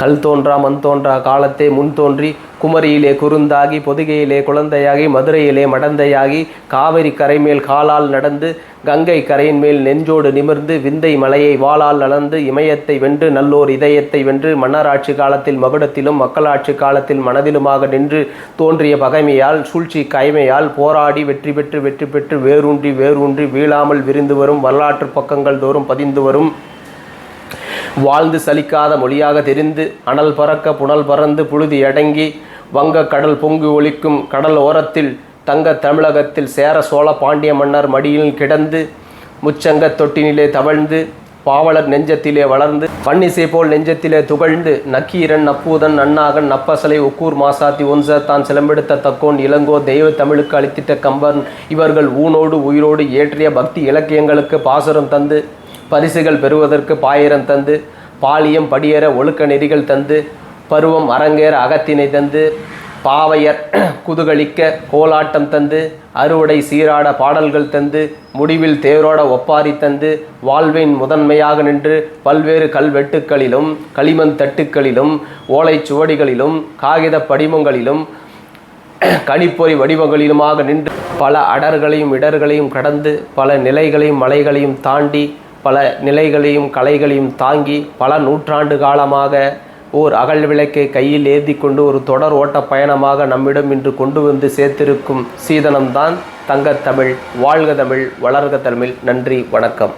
கல் தோன்றா மண் தோன்றா காலத்தே முன் தோன்றி குமரியிலே குறுந்தாகி பொதிகையிலே குழந்தையாகி மதுரையிலே மடந்தையாகி காவிரி கரைமேல் காலால் நடந்து கங்கை கரையின் மேல் நெஞ்சோடு நிமிர்ந்து விந்தை மலையை வாளால் அளந்து இமயத்தை வென்று நல்லோர் இதயத்தை வென்று மன்னராட்சி காலத்தில் மகுடத்திலும் மக்களாட்சி காலத்தில் மனதிலுமாக நின்று தோன்றிய பகைமையால் சூழ்ச்சி கைமையால் போராடி வெற்றி பெற்று வெற்றி பெற்று வேரூன்றி வேரூன்றி வீழாமல் விரிந்து வரும் வரலாற்று பக்கங்கள் தோறும் பதிந்து வரும் வாழ்ந்து சலிக்காத மொழியாக தெரிந்து அனல் பறக்க புனல் பறந்து புழுதி அடங்கி வங்க கடல் பொங்கு ஒலிக்கும் கடல் ஓரத்தில் தங்க தமிழகத்தில் சேர சோழ பாண்டிய மன்னர் மடியில் கிடந்து முச்சங்க தொட்டினிலே தவழ்ந்து பாவலர் நெஞ்சத்திலே வளர்ந்து பன்னிசை போல் நெஞ்சத்திலே துகழ்ந்து நக்கீரன் நப்பூதன் அண்ணாகன் நப்பசலை உக்கூர் மாசாத்தி ஒன்ச தான் சிலம்பெடுத்த தக்கோன் இளங்கோ தெய்வ தமிழுக்கு அளித்திட்ட கம்பன் இவர்கள் ஊனோடு உயிரோடு ஏற்றிய பக்தி இலக்கியங்களுக்கு பாசுரம் தந்து பரிசுகள் பெறுவதற்கு பாயிரம் தந்து பாலியம் படியேற ஒழுக்க நெறிகள் தந்து பருவம் அரங்கேற அகத்தினை தந்து பாவையர் குதுகலிக்க கோலாட்டம் தந்து அறுவடை சீராட பாடல்கள் தந்து முடிவில் தேரோட ஒப்பாரி தந்து வாழ்வின் முதன்மையாக நின்று பல்வேறு கல்வெட்டுக்களிலும் களிமண் தட்டுக்களிலும் ஓலைச் சுவடிகளிலும் காகித படிமங்களிலும் கணிப்பொறி வடிவங்களிலுமாக நின்று பல அடர்களையும் இடர்களையும் கடந்து பல நிலைகளையும் மலைகளையும் தாண்டி பல நிலைகளையும் கலைகளையும் தாங்கி பல நூற்றாண்டு காலமாக ஓர் அகல் விளக்கை கையில் ஏந்தி கொண்டு ஒரு தொடர் ஓட்ட பயணமாக நம்மிடம் இன்று கொண்டு வந்து சேர்த்திருக்கும் சீதனம்தான் தங்கத்தமிழ் வாழ்க தமிழ் வளர்க தமிழ். நன்றி வணக்கம்.